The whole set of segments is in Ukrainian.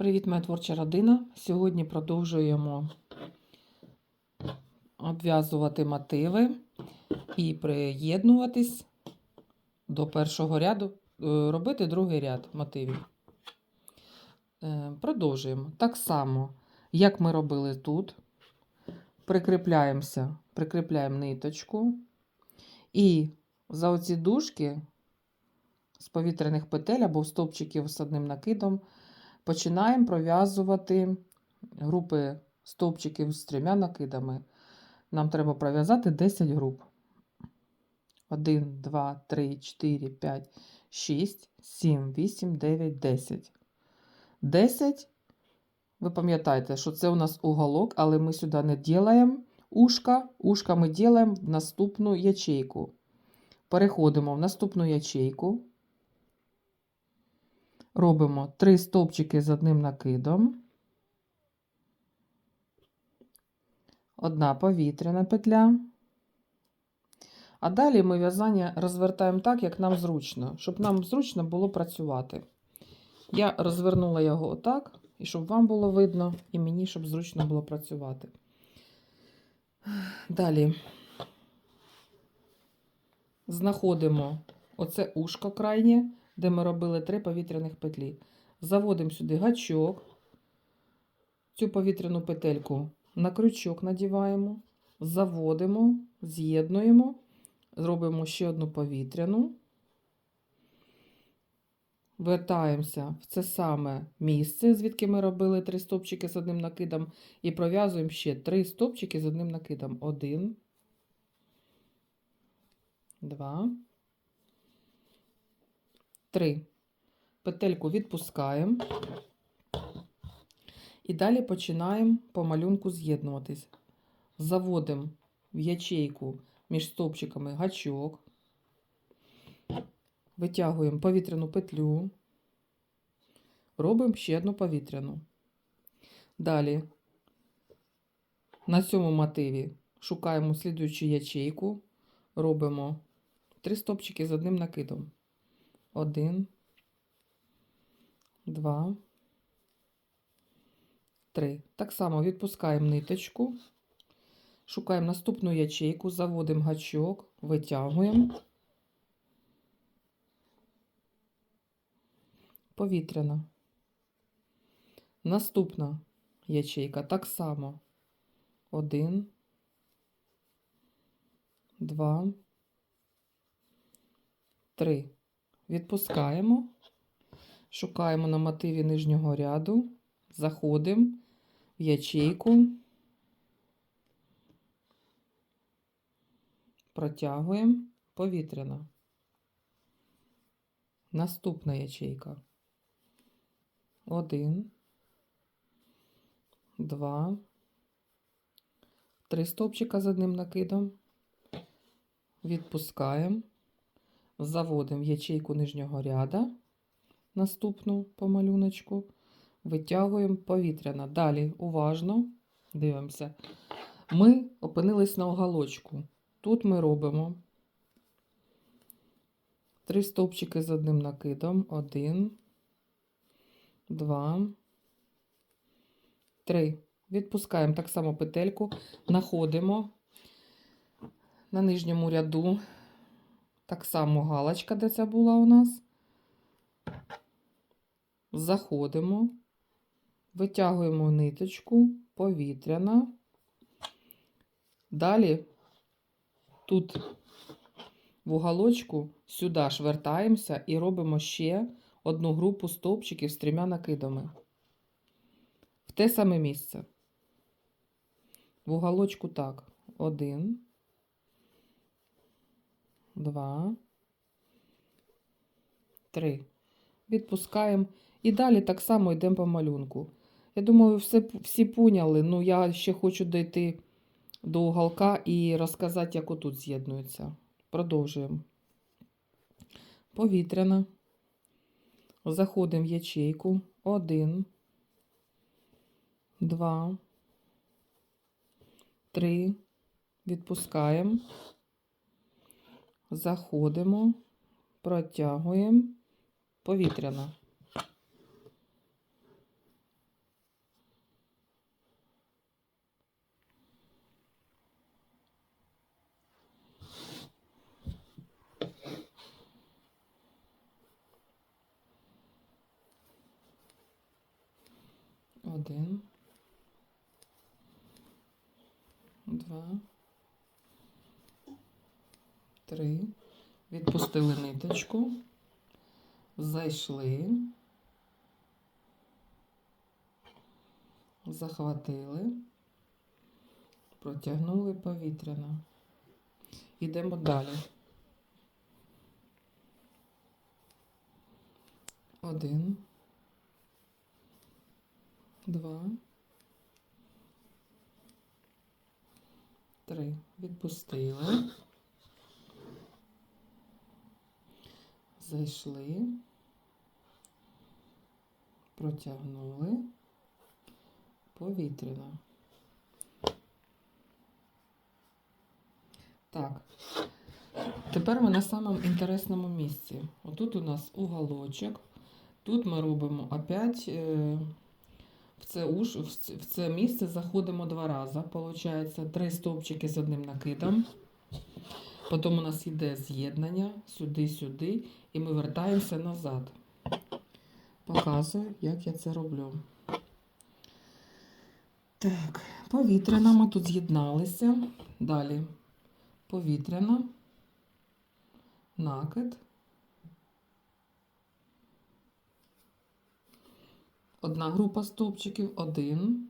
Привіт, моя творча родина. Сьогодні продовжуємо обв'язувати мотиви і приєднуватись до першого ряду, е, робити другий ряд мотивів. Е, Продовжуємо. Так само, як ми робили тут. Прикріпляємося, прикріпляємо ниточку. І за оці дужки з повітряних петель або стовпчиків з одним накидом починаємо пров'язувати групи стовпчиків з трьома накидами. Нам треба пров'язати 10 груп. 1, 2, 3, 4, 5, 6, 7, 8, 9, 10. 10. Ви пам'ятаєте, що це у нас уголок, але ми сюди не ділаємо ушка. Ушка ми ділаємо в наступну ячейку. Переходимо в наступну ячейку. Робимо 3 стовпчики з одним накидом. Одна повітряна петля. А далі ми в'язання розвертаємо так, як нам зручно, щоб нам зручно було працювати. Я розвернула його отак, і щоб вам було видно, і мені, щоб зручно було працювати. Далі знаходимо оце ушко крайнє, де ми робили три повітряних петлі. Заводимо сюди гачок, цю повітряну петельку на крючок надіваємо, заводимо, з'єднуємо, зробимо ще одну повітряну. Вертаємося в це саме місце, звідки ми робили три стопчики з одним накидом, і пров'язуємо ще три стопчики з одним накидом. Один, два, три. Петельку відпускаємо. І далі починаємо по малюнку з'єднуватись. Заводимо в ячейку між стовпчиками гачок. Витягуємо повітряну петлю, робимо ще одну повітряну. Далі на цьому мотиві шукаємо слідуючу ячейку, робимо три стопчики з одним накидом. Один, два, три. Так само відпускаємо ниточку, шукаємо наступну ячейку, заводимо гачок, витягуємо. повітряна. Наступна ячейка так само. Один, два, три. Відпускаємо, шукаємо на мотиві нижнього ряду, заходимо. В ячейку, протягуємо. Повітряна. Наступна ячейка. Один, два, три стовпчика з одним накидом. Відпускаємо, заводимо ячейку нижнього ряда, наступну по малюночку, витягуємо повітряна. Далі уважно дивимося. Ми опинились на оголочку. Тут ми робимо три стовпчики з одним накидом. Один, два, три. Відпускаємо так само петельку, знаходимо на нижньому ряду. Так само галочка, де це була у нас. Заходимо, витягуємо ниточку, повітряна. Далі тут в уголочку сюди ж вертаємося і робимо ще одну групу стовпчиків з трьома накидами. В те саме місце. В уголочку так. Один, два, три. Відпускаємо. І далі так само йдемо по малюнку. Я думаю, все, всі поняли. Ну, я ще хочу дійти до уголка і розказати, як отут з'єднується. Продовжуємо. Повітряна. Заходимо в ячейку. Один, два, три. Відпускаємо заходимо, протягуємо повітряно. Один, два. Три. Відпустили ниточку. Зайшли. Захватили. Протягнули повітряно. Йдемо далі. Один. Два. Три. Відпустили. Зайшли. Протягнули. Повітряно. Так. Тепер ми на самому інтересному місці. Отут у нас уголочок. Тут ми робимо опять е, в це, це- в це місце заходимо два рази. Получається три стовпчики з одним накидом. Потім у нас йде з'єднання сюди-сюди, і ми вертаємося назад. Показую, як я це роблю. Так, повітряна ми тут з'єдналися. Далі повітряна, накид. Одна група стовпчиків. Один,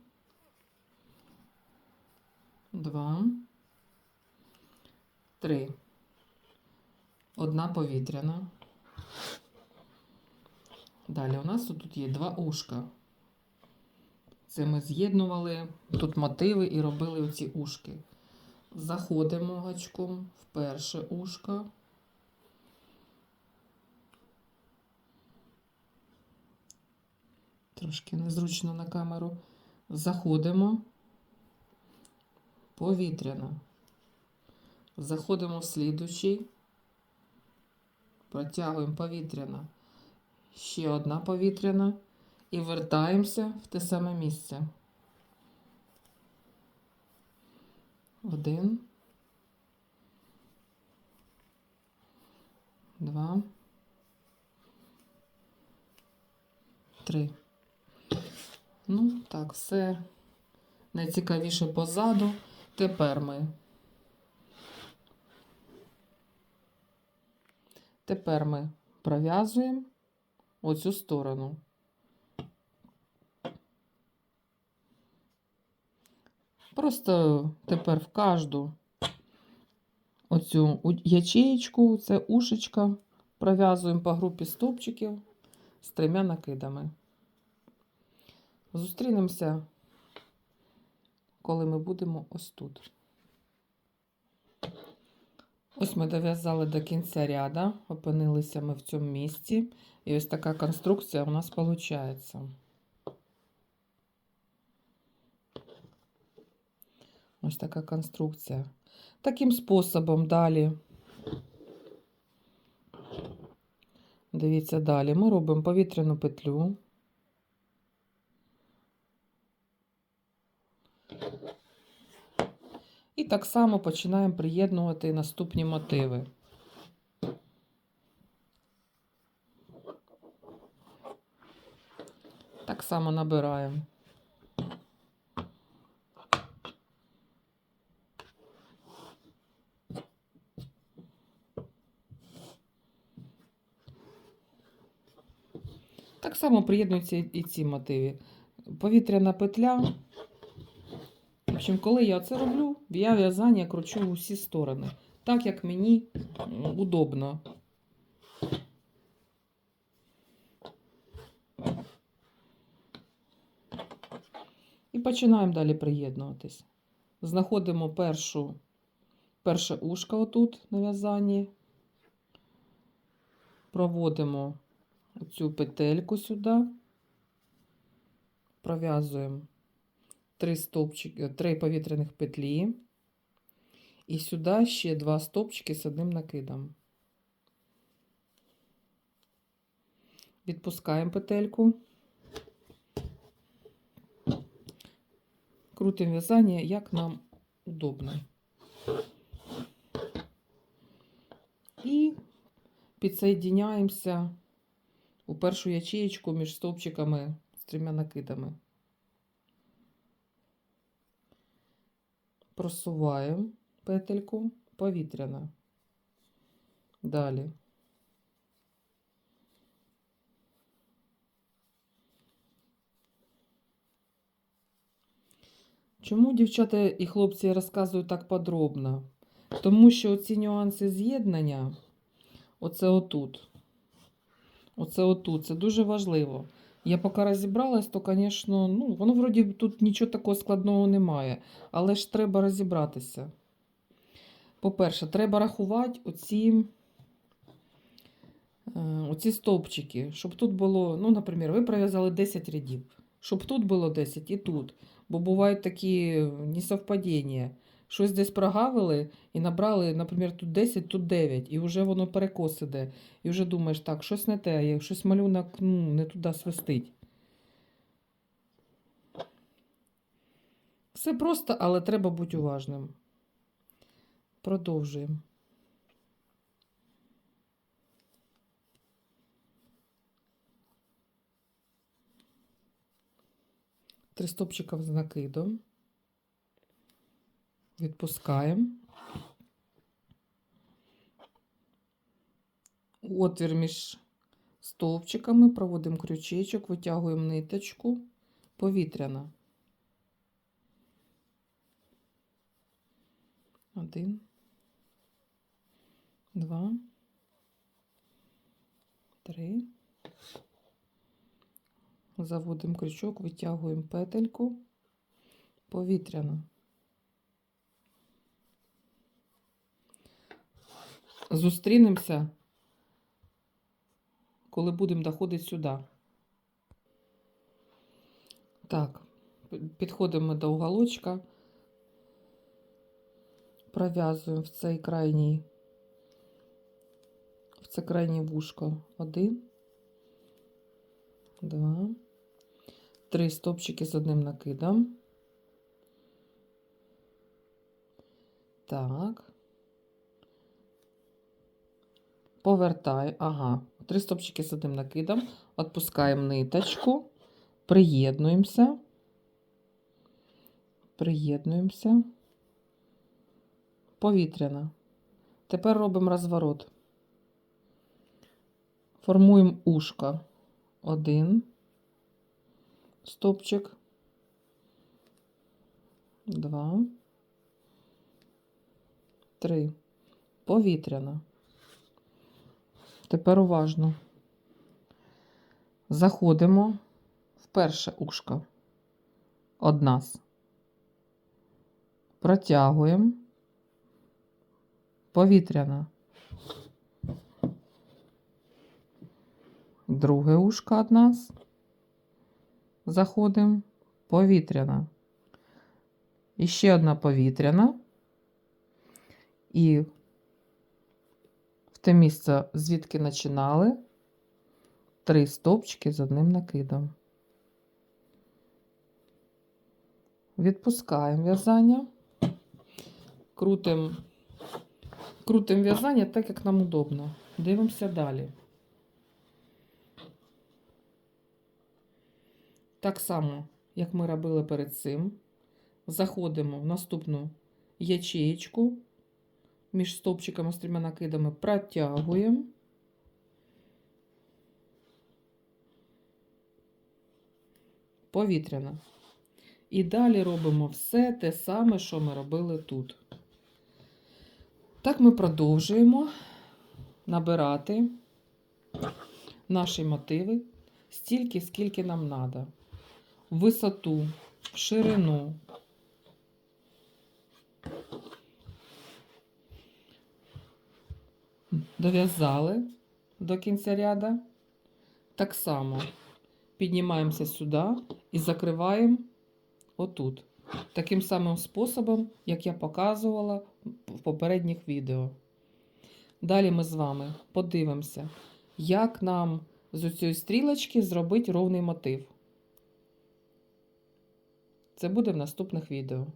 два, три. Одна повітряна. Далі у нас тут є два ушка. Це ми з'єднували тут мотиви і робили оці ушки. Заходимо гачком в перше ушко. Трошки незручно на камеру. Заходимо повітряно. Заходимо в слідучий. Протягуємо повітряно. Ще одна повітряна. І вертаємося в те саме місце. Один. Два. Три. Ну, так, все найцікавіше позаду. Тепер ми. Тепер ми пров'язуємо оцю сторону. Просто тепер в кожну оцю ячеєчку, це ушечка, пров'язуємо по групі стовпчиків з трьома накидами. Зустрінемося, коли ми будемо ось тут. Ось ми дов'язали до кінця ряда, опинилися ми в цьому місці. І ось така конструкція у нас виходить. Ось така конструкція. Таким способом далі. Дивіться далі. Ми робимо повітряну петлю. Так само починаємо приєднувати наступні мотиви. Так само набираємо. Так само приєднуються і- ці мотиви. Повітряна петля. Общем, коли я це роблю, я в'язання кручу в усі сторони, так як мені удобно. І починаємо далі приєднуватись. Знаходимо першу, перше ушко отут на в'язанні. Проводимо цю петельку сюди, пров'язуємо три стовпчики, три повітряних петлі. І сюди ще два стовпчики з одним накидом. Відпускаємо петельку. Крутимо в'язання, як нам удобно. І підсоєдиняємося у першу ячеєчку між стовпчиками з трьома накидами. Просуваємо петельку повітряна. Далі. Чому дівчата і хлопці я розказую так подробно? Тому що ці нюанси з'єднання, оце отут. Оце отут. Це дуже важливо. Я поки розібралась, то, звісно, ну, воно вроді тут нічого такого складного немає. Але ж треба розібратися. По-перше, треба рахувати оці, е, оці стовпчики, щоб тут було, ну, наприклад, ви пров'язали 10 рядів, щоб тут було 10 і тут. Бо бувають такі несовпадіння. Щось десь прогавили і набрали, наприклад, тут 10, тут 9, і вже воно перекос іде. І вже думаєш, так, щось не те, щось малюнок ну, не туди свистить. Все просто, але треба бути уважним. Продовжуємо. Три стопчика з накидом. Відпускаємо. Отвір між стовпчиками, проводимо крючечок, витягуємо ниточку повітряна. Один, два, три. Заводимо крючок, витягуємо петельку повітряна. Зустрінемося, коли будемо доходити сюди. Так, підходимо до уголочка, пров'язуємо в цей крайній, в це крайнє вушко. Один, два, три стопчики з одним накидом. Так. Повертай, ага, три стопчики з одним накидом, відпускаємо ниточку, приєднуємося, приєднуємося, повітряна. Тепер робимо розворот. Формуємо ушко. Один стопчик, два, три. Повітряна. Тепер уважно. Заходимо в перше ушко. Одназ. Протягуємо. Повітряна. Друге ушко одназ. Заходимо. Повітряна. І ще одна повітряна. І те місце, звідки починали, три стовпчики з одним накидом. Відпускаємо в'язання, крутимо крутим в'язання так, як нам удобно. Дивимося далі. Так само, як ми робили перед цим, заходимо в наступну ячеєчку між стовпчиками з трьома накидами протягуємо. Повітряна. І далі робимо все те саме, що ми робили тут. Так ми продовжуємо набирати наші мотиви стільки, скільки нам треба. Висоту, ширину, дов'язали до кінця ряда. Так само піднімаємося сюди і закриваємо отут. Таким самим способом, як я показувала в попередніх відео. Далі ми з вами подивимося, як нам з цієї стрілочки зробити ровний мотив. Це буде в наступних відео.